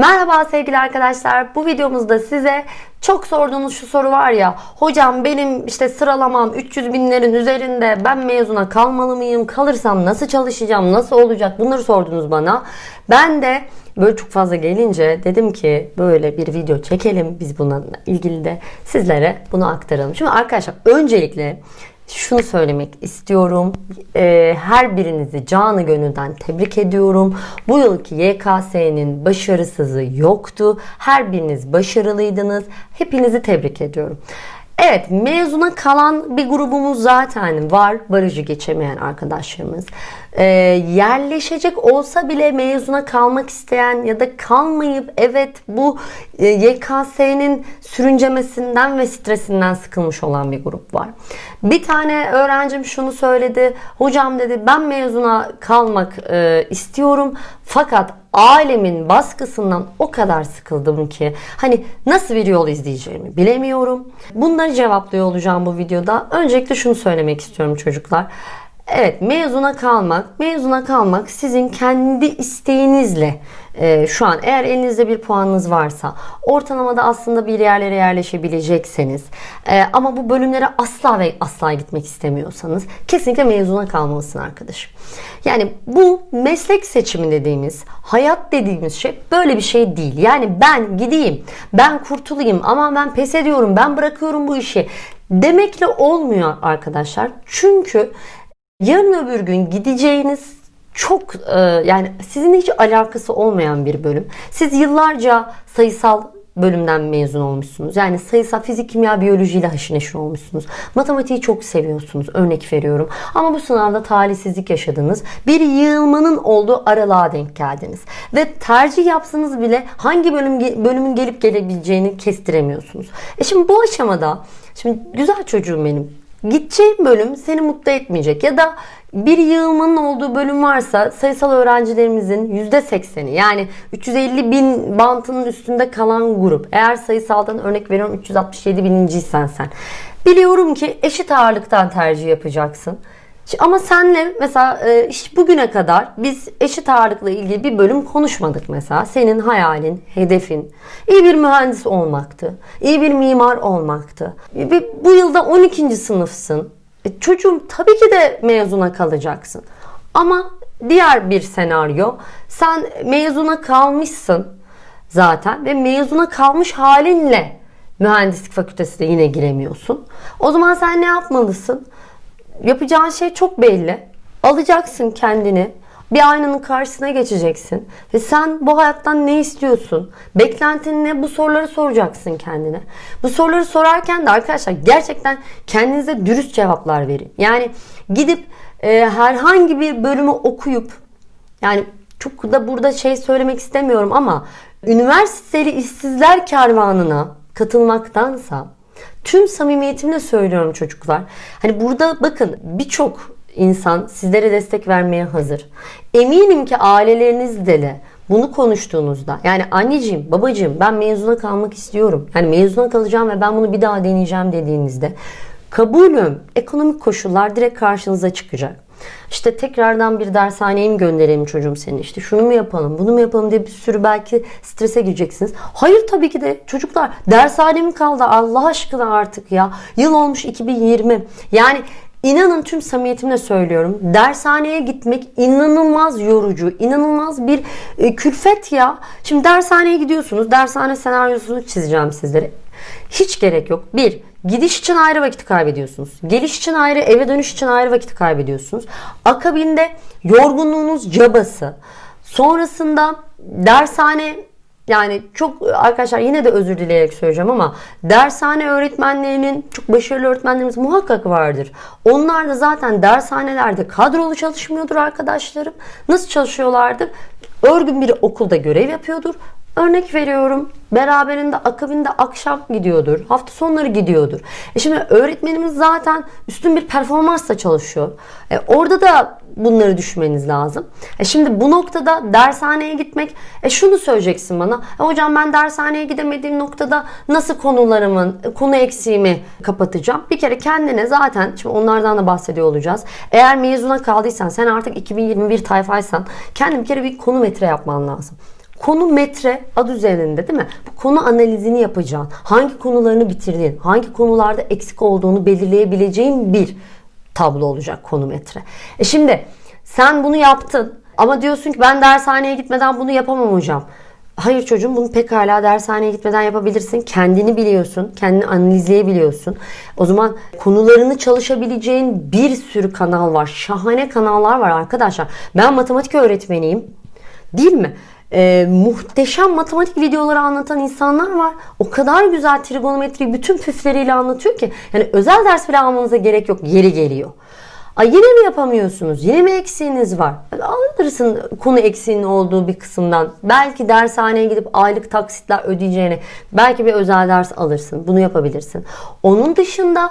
Merhaba sevgili arkadaşlar. Bu videomuzda size çok sorduğunuz şu soru var ya. Hocam benim işte sıralamam 300 binlerin üzerinde. Ben mezuna kalmalı mıyım? Kalırsam nasıl çalışacağım? Nasıl olacak? Bunları sordunuz bana. Ben de böyle çok fazla gelince dedim ki böyle bir video çekelim. Biz bununla ilgili de sizlere bunu aktaralım. Şimdi arkadaşlar öncelikle şunu söylemek istiyorum. Ee, her birinizi canı gönülden tebrik ediyorum. Bu yılki YKS'nin başarısızı yoktu. Her biriniz başarılıydınız. Hepinizi tebrik ediyorum. Evet mezuna kalan bir grubumuz zaten var. Barajı geçemeyen arkadaşlarımız. Ee, yerleşecek olsa bile mezuna kalmak isteyen ya da kalmayıp evet bu e, YKS'nin sürüncemesinden ve stresinden sıkılmış olan bir grup var. Bir tane öğrencim şunu söyledi. Hocam dedi ben mezuna kalmak e, istiyorum fakat ailemin baskısından o kadar sıkıldım ki hani nasıl bir yol izleyeceğimi bilemiyorum. Bunları cevaplıyor olacağım bu videoda. Öncelikle şunu söylemek istiyorum çocuklar. Evet mezuna kalmak, mezuna kalmak sizin kendi isteğinizle e, şu an eğer elinizde bir puanınız varsa ortalamada aslında bir yerlere yerleşebilecekseniz e, ama bu bölümlere asla ve asla gitmek istemiyorsanız kesinlikle mezuna kalmalısın arkadaşım. Yani bu meslek seçimi dediğimiz, hayat dediğimiz şey böyle bir şey değil. Yani ben gideyim, ben kurtulayım ama ben pes ediyorum, ben bırakıyorum bu işi demekle olmuyor arkadaşlar. Çünkü yarın öbür gün gideceğiniz çok e, yani sizin hiç alakası olmayan bir bölüm. Siz yıllarca sayısal bölümden mezun olmuşsunuz. Yani sayısal, fizik, kimya, biyolojiyle haşır neşir olmuşsunuz. Matematiği çok seviyorsunuz. Örnek veriyorum. Ama bu sınavda talihsizlik yaşadınız. Bir yığılmanın olduğu aralığa denk geldiniz. Ve tercih yapsanız bile hangi bölüm bölümün gelip gelebileceğini kestiremiyorsunuz. E şimdi bu aşamada şimdi güzel çocuğum benim gideceğin bölüm seni mutlu etmeyecek. Ya da bir yığılmanın olduğu bölüm varsa sayısal öğrencilerimizin %80'i yani 350 bin bantının üstünde kalan grup. Eğer sayısaldan örnek veriyorum 367 bininciysen sen. Biliyorum ki eşit ağırlıktan tercih yapacaksın. Ama senle mesela e, işte bugüne kadar biz eşit ağırlıkla ilgili bir bölüm konuşmadık mesela. Senin hayalin, hedefin iyi bir mühendis olmaktı. iyi bir mimar olmaktı. Bu yılda 12. sınıfsın. E, çocuğum tabii ki de mezuna kalacaksın. Ama diğer bir senaryo sen mezuna kalmışsın zaten ve mezuna kalmış halinle mühendislik fakültesine yine giremiyorsun. O zaman sen ne yapmalısın? Yapacağın şey çok belli. Alacaksın kendini. Bir aynanın karşısına geçeceksin. Ve sen bu hayattan ne istiyorsun? Beklentin ne? Bu soruları soracaksın kendine. Bu soruları sorarken de arkadaşlar gerçekten kendinize dürüst cevaplar verin. Yani gidip e, herhangi bir bölümü okuyup yani çok da burada şey söylemek istemiyorum ama üniversiteli işsizler kervanına katılmaktansa Tüm samimiyetimle söylüyorum çocuklar. Hani burada bakın birçok insan sizlere destek vermeye hazır. Eminim ki ailelerinizde de bunu konuştuğunuzda yani anneciğim babacığım ben mezuna kalmak istiyorum. Yani mezuna kalacağım ve ben bunu bir daha deneyeceğim dediğinizde kabulüm ekonomik koşullar direkt karşınıza çıkacak. İşte tekrardan bir dershaneye mi gönderelim çocuğum seni? İşte şunu mu yapalım, bunu mu yapalım diye bir sürü belki strese gireceksiniz. Hayır tabii ki de çocuklar dershane mi kaldı Allah aşkına artık ya. Yıl olmuş 2020. Yani İnanın tüm samimiyetimle söylüyorum. Dershaneye gitmek inanılmaz yorucu, inanılmaz bir e, külfet ya. Şimdi dershaneye gidiyorsunuz. Dershane senaryosunu çizeceğim sizlere. Hiç gerek yok. Bir, Gidiş için ayrı vakit kaybediyorsunuz. Geliş için ayrı, eve dönüş için ayrı vakit kaybediyorsunuz. Akabinde yorgunluğunuz cabası. Sonrasında dershane yani çok arkadaşlar yine de özür dileyerek söyleyeceğim ama dershane öğretmenlerinin çok başarılı öğretmenlerimiz muhakkak vardır. Onlar da zaten dershanelerde kadrolu çalışmıyordur arkadaşlarım. Nasıl çalışıyorlardır? Örgün bir okulda görev yapıyordur. Örnek veriyorum beraberinde akabinde akşam gidiyordur. Hafta sonları gidiyordur. E şimdi öğretmenimiz zaten üstün bir performansla çalışıyor. E orada da bunları düşmeniz lazım. E şimdi bu noktada dershaneye gitmek e şunu söyleyeceksin bana. E hocam ben dershaneye gidemediğim noktada nasıl konularımın konu eksiğimi kapatacağım? Bir kere kendine zaten şimdi onlardan da bahsediyor olacağız. Eğer mezuna kaldıysan sen artık 2021 tayfaysan kendin bir kere bir konu metre yapman lazım Konu metre adı üzerinde değil mi? Bu konu analizini yapacağın, hangi konularını bitirdiğin, hangi konularda eksik olduğunu belirleyebileceğin bir tablo olacak konu metre. E şimdi sen bunu yaptın ama diyorsun ki ben dershaneye gitmeden bunu yapamam hocam. Hayır çocuğum bunu pekala dershaneye gitmeden yapabilirsin. Kendini biliyorsun. Kendini analizleyebiliyorsun. O zaman konularını çalışabileceğin bir sürü kanal var. Şahane kanallar var arkadaşlar. Ben matematik öğretmeniyim. Değil mi? Ee, muhteşem matematik videoları anlatan insanlar var. O kadar güzel trigonometriyi bütün püfleriyle anlatıyor ki. Yani özel ders bile almanıza gerek yok. Yeri geliyor. Ay yine mi yapamıyorsunuz? Yine mi eksiğiniz var? Alırsın konu eksiğinin olduğu bir kısımdan. Belki dershaneye gidip aylık taksitler ödeyeceğine belki bir özel ders alırsın. Bunu yapabilirsin. Onun dışında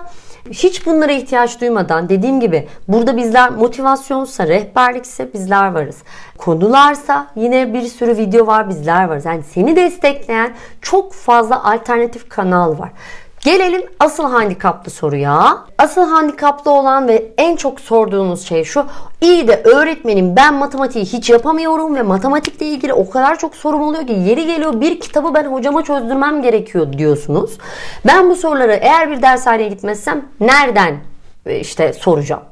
hiç bunlara ihtiyaç duymadan dediğim gibi burada bizler motivasyonsa, rehberlikse bizler varız. Konularsa yine bir sürü video var bizler varız. Yani seni destekleyen çok fazla alternatif kanal var. Gelelim asıl handikaplı soruya. Asıl handikaplı olan ve en çok sorduğunuz şey şu. İyi de öğretmenim ben matematiği hiç yapamıyorum ve matematikle ilgili o kadar çok sorum oluyor ki yeri geliyor bir kitabı ben hocama çözdürmem gerekiyor diyorsunuz. Ben bu soruları eğer bir dershaneye gitmezsem nereden e, işte soracağım?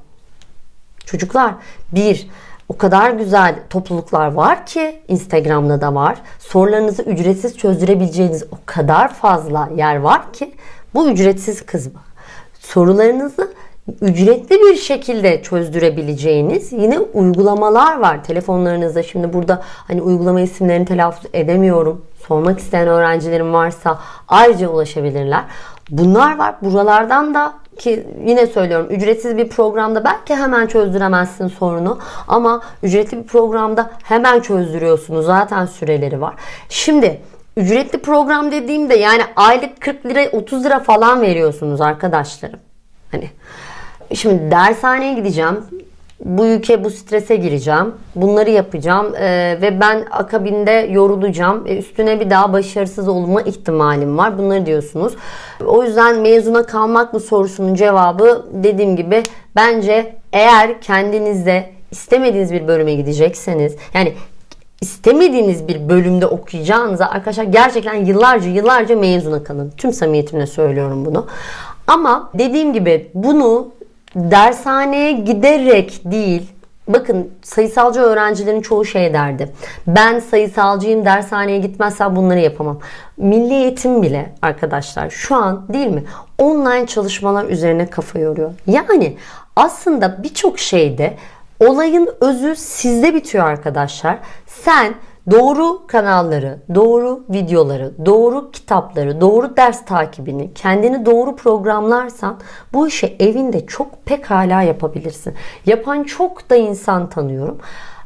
Çocuklar bir o kadar güzel topluluklar var ki Instagram'da da var. Sorularınızı ücretsiz çözdürebileceğiniz o kadar fazla yer var ki bu ücretsiz kısmı. Sorularınızı ücretli bir şekilde çözdürebileceğiniz yine uygulamalar var. Telefonlarınızda şimdi burada hani uygulama isimlerini telaffuz edemiyorum. Sormak isteyen öğrencilerim varsa ayrıca ulaşabilirler. Bunlar var. Buralardan da ki yine söylüyorum ücretsiz bir programda belki hemen çözdüremezsin sorunu ama ücretli bir programda hemen çözdürüyorsunuz. Zaten süreleri var. Şimdi Ücretli program dediğimde yani aylık 40 lira 30 lira falan veriyorsunuz arkadaşlarım. Hani şimdi dershaneye gideceğim. Bu ülke bu strese gireceğim. Bunları yapacağım ee, ve ben akabinde yorulacağım. E, üstüne bir daha başarısız olma ihtimalim var. Bunları diyorsunuz. O yüzden mezuna kalmak mı sorusunun cevabı dediğim gibi bence eğer kendinizde istemediğiniz bir bölüme gidecekseniz yani istemediğiniz bir bölümde okuyacağınıza arkadaşlar gerçekten yıllarca yıllarca mezuna kalın. Tüm samimiyetimle söylüyorum bunu. Ama dediğim gibi bunu dershaneye giderek değil Bakın sayısalcı öğrencilerin çoğu şey derdi. Ben sayısalcıyım dershaneye gitmezsem bunları yapamam. Milli eğitim bile arkadaşlar şu an değil mi? Online çalışmalar üzerine kafa yoruyor. Yani aslında birçok şeyde Olayın özü sizde bitiyor arkadaşlar. Sen doğru kanalları, doğru videoları, doğru kitapları, doğru ders takibini, kendini doğru programlarsan bu işi evinde çok pekala yapabilirsin. Yapan çok da insan tanıyorum.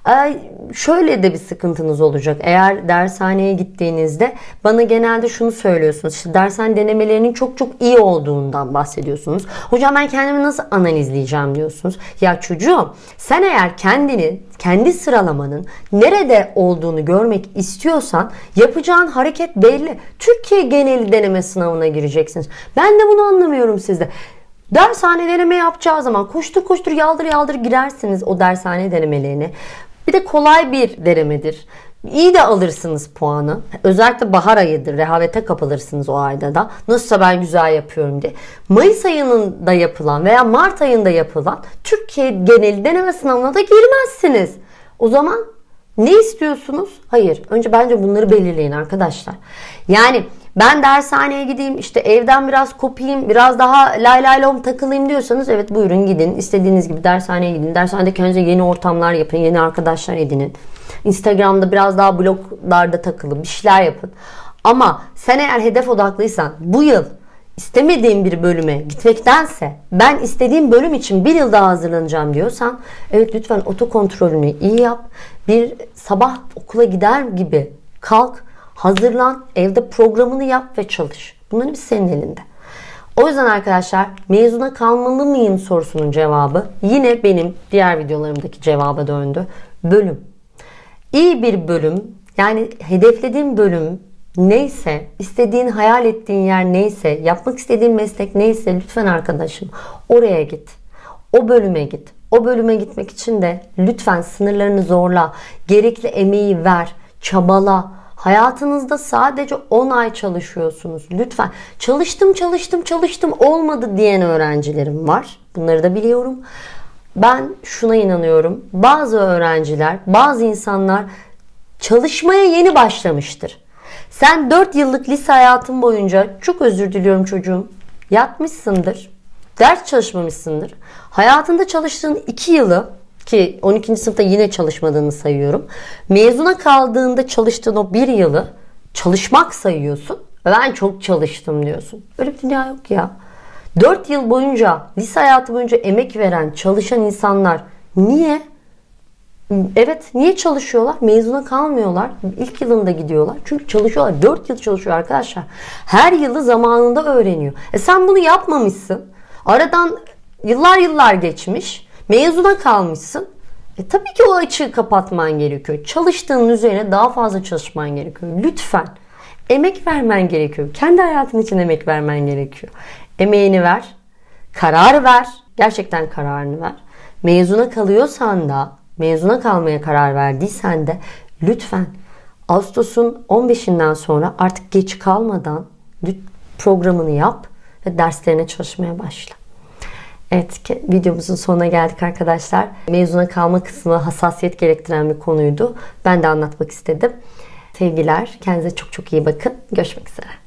Ee, şöyle de bir sıkıntınız olacak. Eğer dershaneye gittiğinizde bana genelde şunu söylüyorsunuz. İşte dershane denemelerinin çok çok iyi olduğundan bahsediyorsunuz. Hocam ben kendimi nasıl analizleyeceğim diyorsunuz. Ya çocuğum sen eğer kendini kendi sıralamanın nerede olduğunu görmek istiyorsan yapacağın hareket belli. Türkiye geneli deneme sınavına gireceksiniz. Ben de bunu anlamıyorum sizde. Dershane deneme yapacağı zaman koştur koştur yaldır yaldır girersiniz o dershane denemelerine. Bir de kolay bir denemedir. İyi de alırsınız puanı. Özellikle bahar ayıdır. Rehavete kapılırsınız o ayda da. Nasılsa ben güzel yapıyorum diye. Mayıs ayında yapılan veya Mart ayında yapılan Türkiye geneli deneme sınavına da girmezsiniz. O zaman ne istiyorsunuz? Hayır. Önce bence bunları belirleyin arkadaşlar. Yani ben dershaneye gideyim işte evden biraz kopayım biraz daha lay lay lom takılayım diyorsanız evet buyurun gidin. istediğiniz gibi dershaneye gidin. Dershanede kendinize yeni ortamlar yapın. Yeni arkadaşlar edinin. Instagram'da biraz daha bloglarda takılın. Bir şeyler yapın. Ama sen eğer hedef odaklıysan bu yıl istemediğim bir bölüme gitmektense ben istediğim bölüm için bir yıl daha hazırlanacağım diyorsan evet lütfen otokontrolünü iyi yap. Bir sabah okula gider gibi kalk Hazırlan, evde programını yap ve çalış. Bunların hepsi senin elinde. O yüzden arkadaşlar mezuna kalmalı mıyım sorusunun cevabı yine benim diğer videolarımdaki cevaba döndü. Bölüm. İyi bir bölüm yani hedeflediğim bölüm neyse, istediğin, hayal ettiğin yer neyse, yapmak istediğin meslek neyse lütfen arkadaşım oraya git. O bölüme git. O bölüme gitmek için de lütfen sınırlarını zorla, gerekli emeği ver, çabala, Hayatınızda sadece 10 ay çalışıyorsunuz. Lütfen çalıştım çalıştım çalıştım olmadı diyen öğrencilerim var. Bunları da biliyorum. Ben şuna inanıyorum. Bazı öğrenciler, bazı insanlar çalışmaya yeni başlamıştır. Sen 4 yıllık lise hayatın boyunca çok özür diliyorum çocuğum. Yatmışsındır. Ders çalışmamışsındır. Hayatında çalıştığın 2 yılı ki 12. sınıfta yine çalışmadığını sayıyorum. Mezuna kaldığında çalıştığın o 1 yılı çalışmak sayıyorsun. Ben çok çalıştım diyorsun. Öyle bir dünya yok ya. 4 yıl boyunca, lise hayatı boyunca emek veren, çalışan insanlar niye Evet niye çalışıyorlar? Mezuna kalmıyorlar. İlk yılında gidiyorlar. Çünkü çalışıyorlar. 4 yıl çalışıyor arkadaşlar. Her yılı zamanında öğreniyor. E sen bunu yapmamışsın. Aradan yıllar yıllar geçmiş. Mezuna kalmışsın. E tabii ki o açığı kapatman gerekiyor. Çalıştığın üzerine daha fazla çalışman gerekiyor. Lütfen. Emek vermen gerekiyor. Kendi hayatın için emek vermen gerekiyor. Emeğini ver. Karar ver. Gerçekten kararını ver. Mezuna kalıyorsan da mezuna kalmaya karar verdiysen de lütfen Ağustos'un 15'inden sonra artık geç kalmadan programını yap ve derslerine çalışmaya başla. Evet videomuzun sonuna geldik arkadaşlar. Mezuna kalma kısmı hassasiyet gerektiren bir konuydu. Ben de anlatmak istedim. Sevgiler. Kendinize çok çok iyi bakın. Görüşmek üzere.